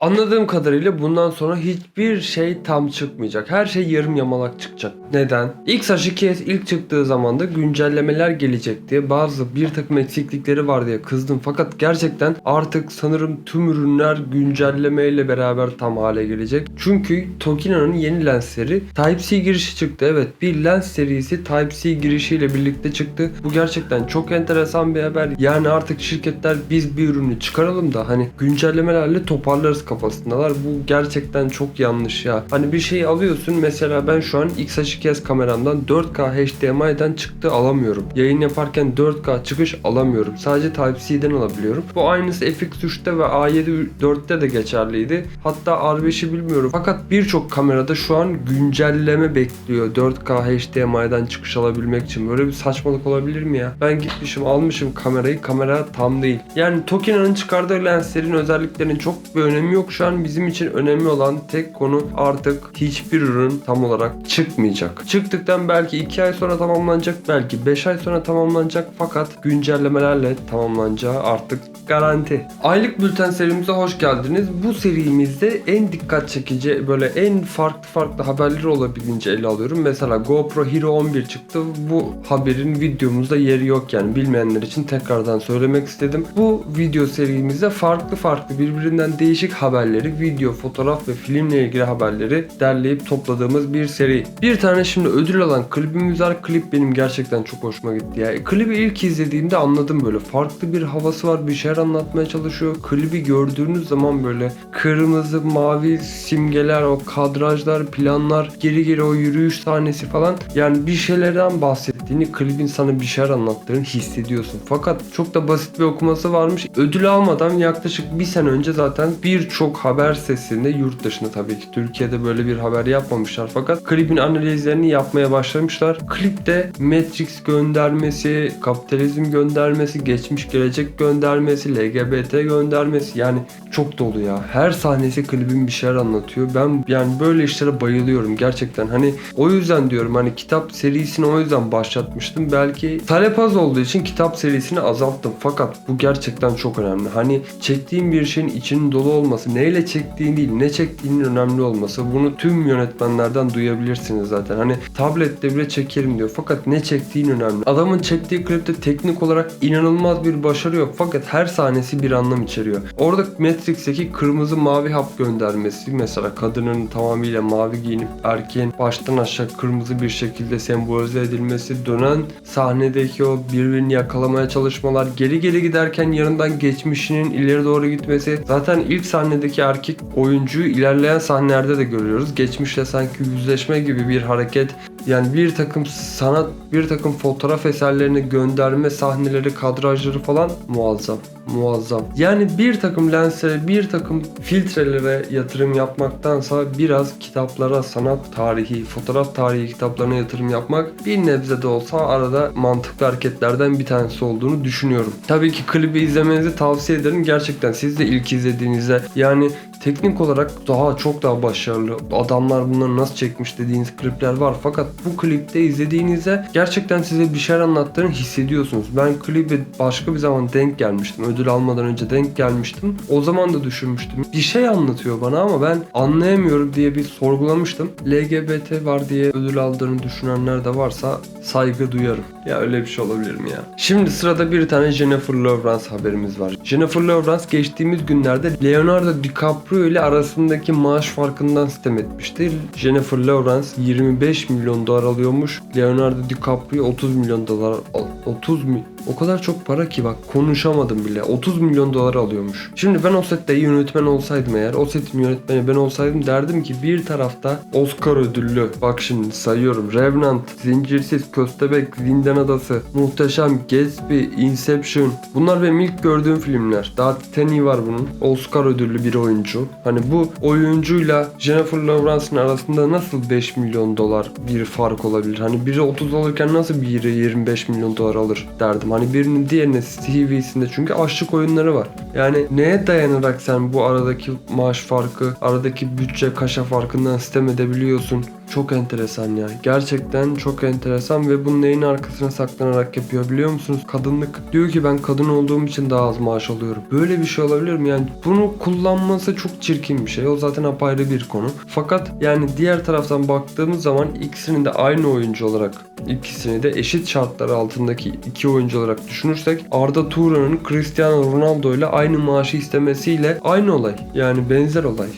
Anladığım kadarıyla bundan sonra hiçbir şey tam çıkmayacak. Her şey yarım yamalak çıkacak. Neden? X-H2S ilk çıktığı zaman da güncellemeler gelecek diye bazı bir takım eksiklikleri var diye kızdım. Fakat gerçekten artık sanırım tüm ürünler güncellemeyle beraber tam hale gelecek. Çünkü Tokina'nın yeni lensleri Type-C girişi çıktı. Evet bir lens serisi Type-C girişiyle birlikte çıktı. Bu gerçekten çok enteresan bir haber. Yani artık şirketler biz bir ürünü çıkaralım da hani güncellemelerle toparlarız kafasındalar. Bu gerçekten çok yanlış ya. Hani bir şeyi alıyorsun mesela ben şu an X-H2S kameramdan 4K HDMI'den çıktı alamıyorum. Yayın yaparken 4K çıkış alamıyorum. Sadece Type-C'den alabiliyorum. Bu aynısı FX3'te ve A7 4'te de geçerliydi. Hatta R5'i bilmiyorum. Fakat birçok kamerada şu an güncelleme bekliyor 4K HDMI'den çıkış alabilmek için. Böyle bir saçmalık olabilir mi ya? Ben gitmişim almışım kamerayı. Kamera tam değil. Yani Tokina'nın çıkardığı lenslerin özelliklerinin çok bir önemi yok. Şu an bizim için önemli olan tek konu artık hiçbir ürün tam olarak çıkmayacak. Çıktıktan belki 2 ay sonra tamamlanacak. Belki 5 ay sonra tamamlanacak. Fakat güncellemelerle tamamlanacağı artık garanti. Aylık bülten serimize hoş geldiniz. Bu serimizde en dikkat çekici böyle en farklı farklı haberleri olabildiğince ele alıyorum. Mesela GoPro Hero 11 çıktı. Bu haberin videomuzda yeri yok yani bilmeyenler için tekrardan söylemek istedim. Bu video serimizde farklı farklı birbirinden değişik haberleri, video, fotoğraf ve filmle ilgili haberleri derleyip topladığımız bir seri. Bir tane şimdi ödül alan klibimiz var. Klip benim gerçekten çok hoşuma gitti ya. E, klibi ilk izlediğimde anladım böyle farklı bir havası var. Bir şeyler anlatmaya çalışıyor. Klibi gördüğünüz zaman böyle kırmızı, mavi simgeler, o kadrajlar, planlar, geri geri o yürüyüş sahnesi falan. Yani bir şeylerden bahsettiğini, klibin sana bir şeyler anlattığını hissediyorsun. Fakat çok da basit bir okuması varmış. Ödül almadan yaklaşık bir sene önce zaten birçok haber sesinde yurt dışında tabii ki Türkiye'de böyle bir haber yapmamışlar. Fakat klibin analizlerini yapmaya başlamışlar. Klipte Matrix göndermesi, kapitalizm göndermesi, geçmiş gelecek göndermesi, LGBT göndermesi yani çok dolu ya. Her sahnesi klibin bir şeyler anlatıyor. Ben yani böyle işlere bayılıyorum gerçekten. Hani o yüzden diyorum hani kitap serisini o yüzden başlatmıştım. Belki talep az olduğu için kitap serisini azalttım. Fakat bu gerçekten çok önemli. Hani çektiğim bir şeyin içinin dolu olması, neyle çektiğin değil, ne çektiğinin önemli olması. Bunu tüm yönetmenlerden duyabilirsiniz zaten. Hani tablette bile çekerim diyor. Fakat ne çektiğin önemli. Adamın çektiği klipte teknik olarak inanılmaz bir başarı yok. Fakat her sahnesi bir anlam içeriyor. Orada Matrix'teki kırmızı mavi hap göndermesi mesela kadının tamamıyla mavi giyinip erkeğin baştan aşağı kırmızı bir şekilde sembolize edilmesi, dönen sahnedeki o birbirini yakalamaya çalışmalar, geri geri giderken yanından geçmişinin ileri doğru gitmesi. Zaten ilk sahnedeki erkek oyuncuyu ilerleyen sahnelerde de görüyoruz. Geçmişle sanki yüzleşme gibi bir hareket. Yani bir takım sanat, bir takım fotoğraf eserlerini gönderme sahneleri, kadrajları falan muazzam. Muazzam. Yani bir takım lenslere, bir takım filtrelere yatırım yapmaktansa biraz kitaplara, sanat tarihi, fotoğraf tarihi kitaplarına yatırım yapmak bir nebze de olsa arada mantıklı hareketlerden bir tanesi olduğunu düşünüyorum. Tabii ki klibi izlemenizi tavsiye ederim. Gerçekten siz de ilk izlediğinizde yani teknik olarak daha çok daha başarılı. Adamlar bunları nasıl çekmiş dediğiniz klipler var. Fakat bu klipte izlediğinizde gerçekten size bir şeyler anlattığını hissediyorsunuz. Ben klibi başka bir zaman denk gelmiştim. Ödül almadan önce denk gelmiştim. O zaman da düşünmüştüm. Bir şey anlatıyor bana ama ben anlayamıyorum diye bir sorgulamıştım. LGBT var diye ödül aldığını düşünenler de varsa saygı duyarım. Ya öyle bir şey olabilir mi ya? Şimdi sırada bir tane Jennifer Lawrence haberimiz var. Jennifer Lawrence geçtiğimiz günlerde Leonardo DiCaprio ile arasındaki maaş farkından sitem etmişti. Jennifer Lawrence 25 milyon dolar alıyormuş. Leonardo DiCaprio 30 milyon dolar al- 30 mi? O kadar çok para ki bak konuşamadım bile. 30 milyon dolar alıyormuş. Şimdi ben o sette yönetmen olsaydım eğer, o setin yönetmeni ben olsaydım derdim ki bir tarafta Oscar ödüllü. Bak şimdi sayıyorum. Revenant, Zincirsiz, Köstebek, Zindan Adası, Muhteşem, Gatsby, Inception. Bunlar benim ilk gördüğüm filmler. Daha Titanic var bunun. Oscar ödüllü bir oyuncu. Hani bu oyuncuyla Jennifer Lawrence'ın arasında nasıl 5 milyon dolar bir fark olabilir? Hani biri 30 alırken nasıl biri 25 milyon dolar alır derdim. Hani birinin diğerine TV'sinde çünkü açlık oyunları var. Yani neye dayanarak sen bu aradaki maaş farkı, aradaki bütçe kaşa farkından sistem edebiliyorsun? Çok enteresan ya. Gerçekten çok enteresan ve bunun neyin arkasına saklanarak yapıyor biliyor musunuz? Kadınlık. Diyor ki ben kadın olduğum için daha az maaş alıyorum. Böyle bir şey olabilir mi? Yani bunu kullanması çok çirkin bir şey. O zaten apayrı bir konu. Fakat yani diğer taraftan baktığımız zaman ikisinin de aynı oyuncu olarak ikisini de eşit şartlar altındaki iki oyuncu olarak düşünürsek Arda Turan'ın Cristiano Ronaldo ile aynı maaşı istemesiyle aynı olay. Yani benzer olay.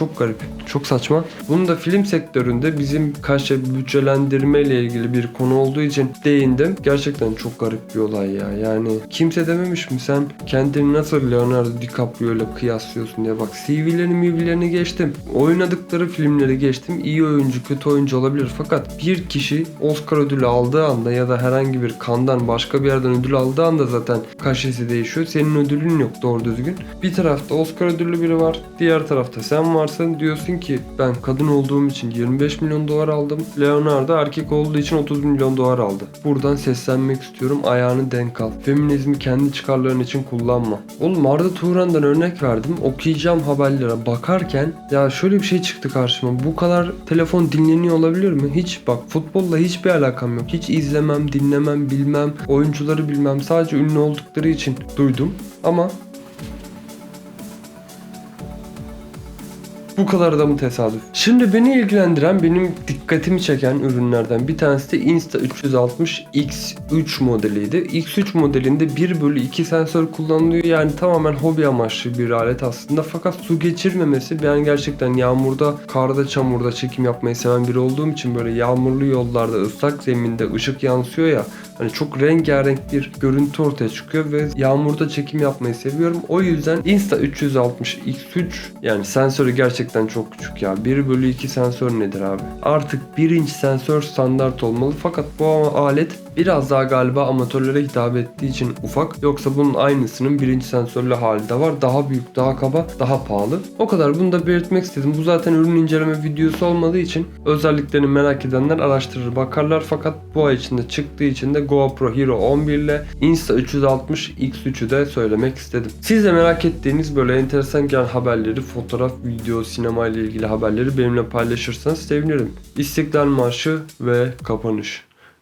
Çok garip. Çok saçma. Bunu da film sektöründe bizim kaşe bütçelendirme ile ilgili bir konu olduğu için değindim. Gerçekten çok garip bir olay ya. Yani kimse dememiş mi sen kendini nasıl Leonardo DiCaprio ile kıyaslıyorsun diye. Bak CV'lerini MV'lerini geçtim. Oynadıkları filmleri geçtim. İyi oyuncu kötü oyuncu olabilir. Fakat bir kişi Oscar ödülü aldığı anda ya da herhangi bir kandan başka bir yerden ödül aldığı anda zaten kaşesi değişiyor. Senin ödülün yok doğru düzgün. Bir tarafta Oscar ödüllü biri var. Diğer tarafta sen varsın. Diyorsun ki ben kadın olduğum için 25 milyon dolar aldım. Leonardo erkek olduğu için 30 milyon dolar aldı. Buradan seslenmek istiyorum. Ayağını denk al. Feminizmi kendi çıkarların için kullanma. Oğlum Arda Turan'dan örnek verdim. Okuyacağım haberlere bakarken ya şöyle bir şey çıktı karşıma. Bu kadar telefon dinleniyor olabilir mi? Hiç bak futbolla hiçbir alakam yok. Hiç izlemem, dinlemem, bilmem. Oyuncuları bilmem. Sadece ünlü oldukları için duydum. Ama Bu kadar da mı tesadüf? Şimdi beni ilgilendiren, benim dikkatimi çeken ürünlerden bir tanesi de Insta360 X3 modeliydi. X3 modelinde 1 bölü 2 sensör kullanılıyor. Yani tamamen hobi amaçlı bir alet aslında. Fakat su geçirmemesi ben gerçekten yağmurda, karda, çamurda çekim yapmayı seven biri olduğum için böyle yağmurlu yollarda, ıslak zeminde ışık yansıyor ya. Hani çok rengarenk bir görüntü ortaya çıkıyor ve yağmurda çekim yapmayı seviyorum. O yüzden Insta360 X3 yani sensörü gerçekten çok küçük ya. 1 bölü 2 sensör nedir abi? Artık 1 inç sensör standart olmalı fakat bu alet biraz daha galiba amatörlere hitap ettiği için ufak. Yoksa bunun aynısının 1 inç sensörlü hali de var. Daha büyük, daha kaba, daha pahalı. O kadar bunu da belirtmek istedim. Bu zaten ürün inceleme videosu olmadığı için özelliklerini merak edenler araştırır bakarlar. Fakat bu ay içinde çıktığı için de GoPro Hero 11 ile Insta360 X3'ü de söylemek istedim. Siz de merak ettiğiniz böyle enteresan gelen haberleri, fotoğraf, video, sinema ile ilgili haberleri benimle paylaşırsanız sevinirim. İstiklal Marşı ve kapanış.